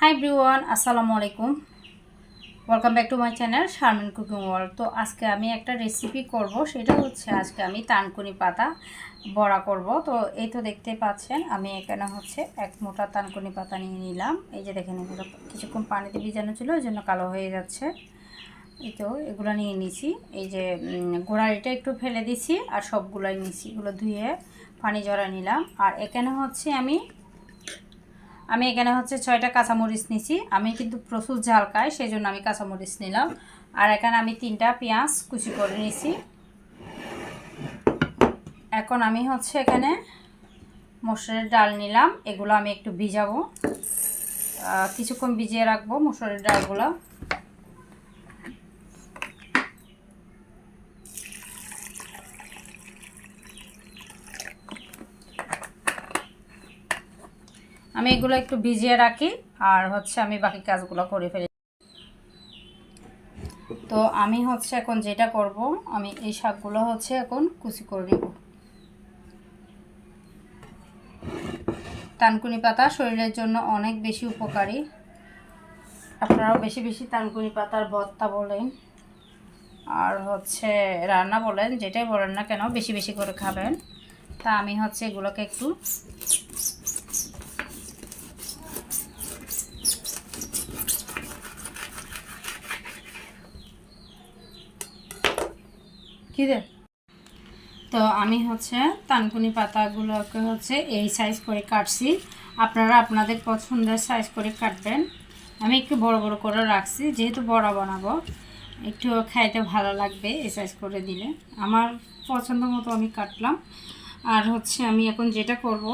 High ব্রিওয়ান আসসালামু আলাইকুম। Welcome back to my channel Sharmin cooking world তো আজকে আমি একটা রেসিপি করব, সেটা হচ্ছে আজকে আমি তানকুনি পাতা বড়া করব। তো এই তো দেখতে পাচ্ছেন, আমি এখানে হচ্ছে এক মোটা তানকুনি পাতা নিয়ে নিলাম। এই যে দেখেন, এগুলো কিছুক্ষণ পানিতে ভিজানো ছিল ওই জন্য কালো হয়ে যাচ্ছে। এই তো, এগুলো নিয়ে নিছি। এই যে গোড়ালিটা একটু ফেলে দিছি, আর সবগুলোই নিছি। এগুলো ধুয়ে পানি জড়া নিলাম। আর এখানে হচ্ছে আমি আমি এখানে হচ্ছে ছয়টা কাঁচামরিচ নিছি। আমি কিন্তু প্রচুর ঝাল খাই সেই জন্য আমি কাঁচামরিচ নিলাম। আর এখানে আমি তিনটা পেঁয়াজ কুচি করে নিছি। এখন আমি হচ্ছে এখানে মসুরের ডাল নিলাম। এগুলো আমি একটু ভিজাবো। কিছুক্ষণ ভিজিয়ে রাখব মসুরের ডালগুলো। আমি এগুলো একটু ভিজিয়ে রাখি আর হচ্ছে আমি বাকি কাজগুলো করে ফেলি। তো আমি হচ্ছে এখন যেটা করব, আমি এই শাকগুলো হচ্ছে এখন কুচি করে নেব। তানকুনি পাতা শরীরের জন্য অনেক বেশি উপকারী। আপনারাও বেশি বেশি তানকুনি পাতার ভর্তা বলেন আর হচ্ছে রান্না বলেন, যেটাই বলেন না কেন, বেশি বেশি করে খাবেন। তা আমি হচ্ছে এগুলোকে একটু কি রে তো আমি হচ্ছে তানকুনি পাতাগুলোকে হচ্ছে এই সাইজ করে কাটছি। আপনারা আপনাদের পছন্দের সাইজ করে কাটবেন। আমি একটু বড় বড় করে রাখছি, যেহেতু বড় বানাবো। একটু খাইতে ভালো লাগবে এই সাইজ করে দিলে। আমার পছন্দ মতো আমি কাটলাম। আর হচ্ছে আমি এখন যেটা করব,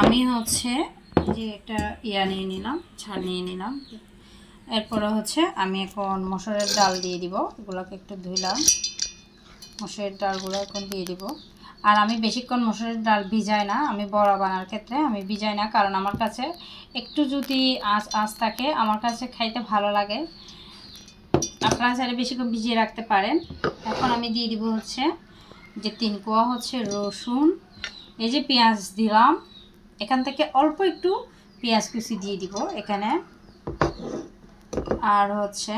আমি হচ্ছে যে একটা ইয়া নিয়ে নিলাম, ছাড় নিয়ে নিলাম। এরপরে হচ্ছে আমি এখন মসুরের ডাল দিয়ে দিব, এগুলোকে একটু ধুইলাম মসুরের ডালগুলো এখন দিয়ে দিব। আর আমি বেশিক্ষণ মসুরের ডাল ভিজাই না, আমি বড়া বানার ক্ষেত্রে আমি ভিজাই না, কারণ আমার কাছে একটু যদি আঁচ আঁচ থাকে, আমার কাছে খাইতে ভালো লাগে। আপনারা চাইলে বেশিক্ষণ ভিজিয়ে রাখতে পারেন। এখন আমি দিয়ে দিব হচ্ছে যে তিন কোয়া হচ্ছে রসুন, এই যে পেঁয়াজ দিলাম, এখান থেকে অল্প একটু পেঁয়াজ কুচি দিয়ে দিব এখানে। আর হচ্ছে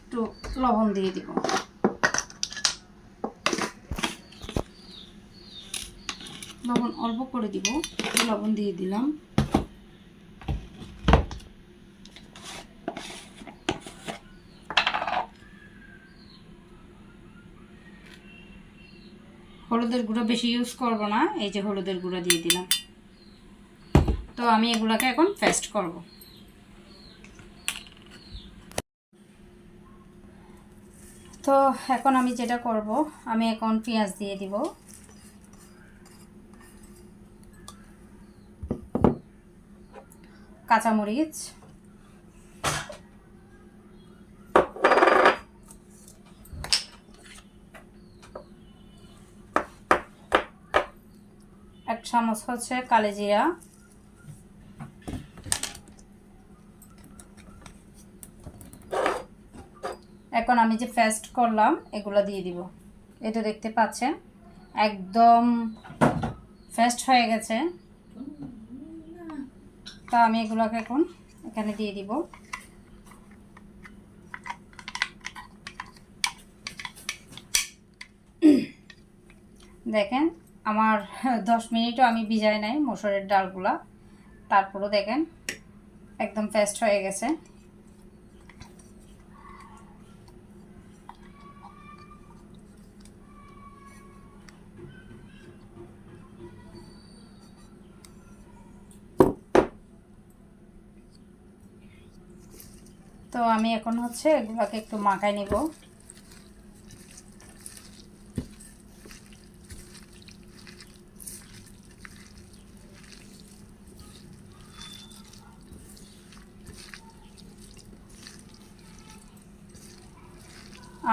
একটু লবণ দিয়ে দিব। লবণ অল্প করে দিব লবণ দিয়ে দিলাম। হলুদের গুঁড়ো বেশি ইউজ করব না, এই যে হলুদের গুঁড়ো দিয়ে দিলাম। আমি এগুলোকে এখন পেস্ট করব। তো এখন আমি যেটা করব, আমি এখন পেঁয়াজ দিয়ে দিব। কাঁচামরিচ। এক চামচ হচ্ছে কালেজিরা। এখন আমি যে ফেস্ট করলাম, এগুলো দিয়ে দিব। এটা দেখতে পাচ্ছেন? একদম ফেস্ট হয়ে গেছে। তা আমি এগুলোকে এখন এখানে দিয়ে দিব। দেখেন, আমার দশ মিনিটও আমি ভিজাই নাই মসুরের ডালগুলা। তারপরও দেখেন, একদম ফেস্ট হয়ে গেছে। তো আমি এখন হচ্ছে এগুলোকে একটু মাখাই নিব।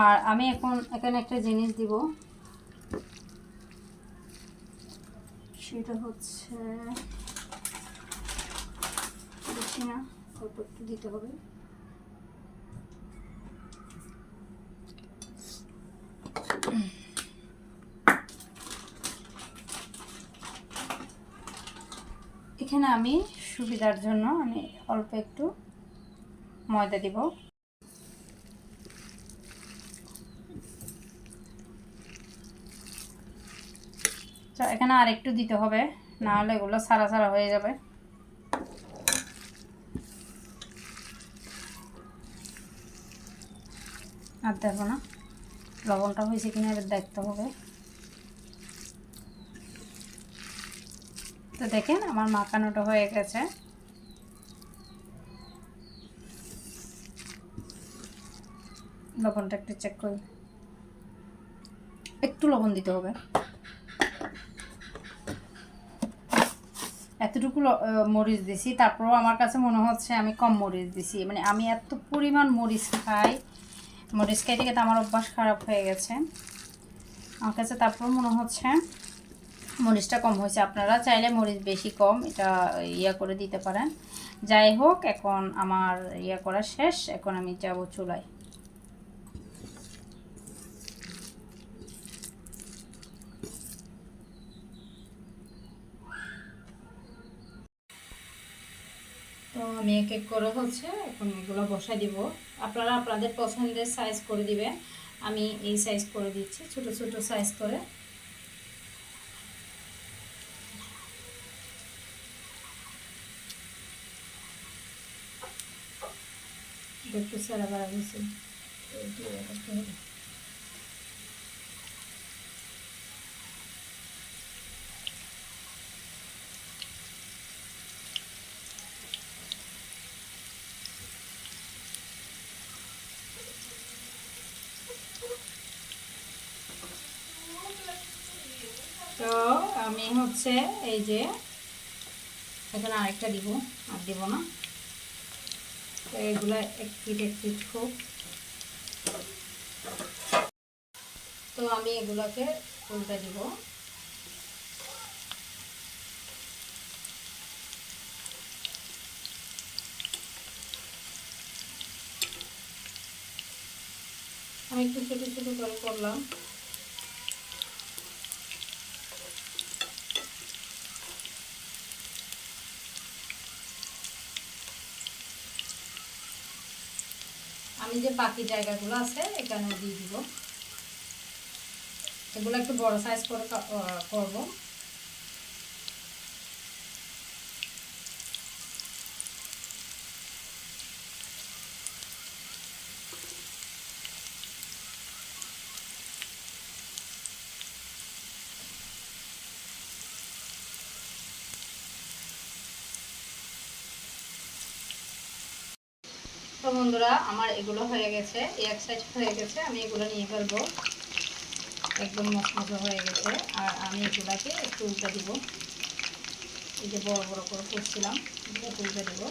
আর আমি এখন এখানে একটা জিনিস দিব। সেটা হচ্ছে দেখছি না অল্প একটু দিতে হবে। এখানে আমি সুবিধার জন্য আমি অল্প একটু ময়দা দিব। তো এখানে আর একটু দিতে হবে, না হলে এগুলো সারা সারা হয়ে যাবে। আর দেখো না। লবণটা হয়েছে কিনা এবার দেখতে হবে। তো দেখেন আমার মাখানোটা হয়ে গেছে। লবণটা একটু চেক করি। একটু লবণ দিতে হবে। এতটুকু মরিচ দিছি, তারপরেও আমার কাছে মনে হচ্ছে আমি কম মরিচ দিছি। মানে আমি এত পরিমাণ মরিচ খাই মরিচ খাইতে তো আমার অভ্যাস খারাপ হয়ে গেছে। আমার কাছে তারপর মনে হচ্ছে, মরিচটা কম হয়েছে। আপনারা চাইলে মরিচ বেশি কম, এটা ইয়া করে দিতে পারেন। যাই হোক, এখন আমার ইয়া করা শেষ। এখন আমি যাব চুলায়। আমি এক এক করে হচ্ছে, এখন এগুলো বসাই দিব। আপনারা আপনাদের পছন্দের সাইজ করে দিবেন। আমি এই সাইজ করে দিচ্ছি, ছোট ছোট সাইজ করে। একটু সারা বাড়া গেছে তো আমি হচ্ছে এই যে এখানে আরেকটা দিব, আর দিব না। তো এগুলো এক ফিট খুব। তো আমি এগুলোকে উল্টে দিব। আমি একটু ছোটো ছোটো করে করলাম। আমি যে বাকি জায়গাগুলো আছে এখানে দিয়ে দিব। এগুলো একটু বড় সাইজ করে করব। তো বন্ধুরা, আমার এগুলো হয়ে গেছে। এক সাইড হয়ে গেছে, আমি এগুলো নিয়ে ফেলব। একদম মচমচে হয়ে গেছে, আর আমি এগুলাকে একটু উল্টে দিব। এই যে বড় বড় করে করছিলাম একটু উল্টে দেবো।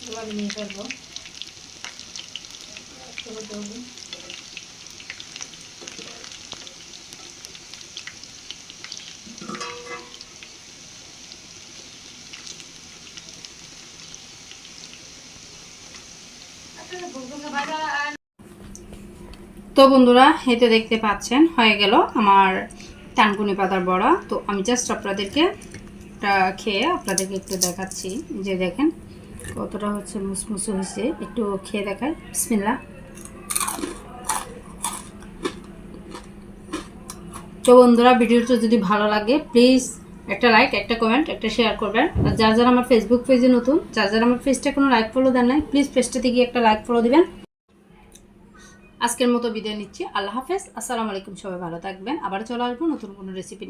এগুলো আমি নিয়ে ফেলব। একটু উল্টে দেবো। তো বন্ধুরা এই তো দেখতে পাচ্ছেন, হয়ে গেল আমার টানকুনি পাতার বড়া। তো আমি জাস্ট আপনাদেরকে খেয়ে আপনাদেরকে একটু দেখাচ্ছি, যে দেখেন কতটা হচ্ছে মুসমুসে হয়েছে। একটু খেয়ে দেখায় বিসমিল্লাহ। তো বন্ধুরা, ভিডিওটা যদি ভালো লাগে প্লিজ একটা লাইক একটা কমেন্ট একটা শেয়ার করবেন। আর যার যারা আমার ফেসবুক পেজে নতুন, যার যারা আমার পেজটা কোনো লাইক ফলো দেন নাই প্লিজ পেজটাতে গিয়ে একটা লাইক ফলো দিবেন। আজকের মতো বিদায় নিচ্ছি। আল্লাহ হাফেজ। আসসালামু আলাইকুম। সবাই ভালো থাকবেন। আবার চলে আসব নতুন কোনো রেসিপি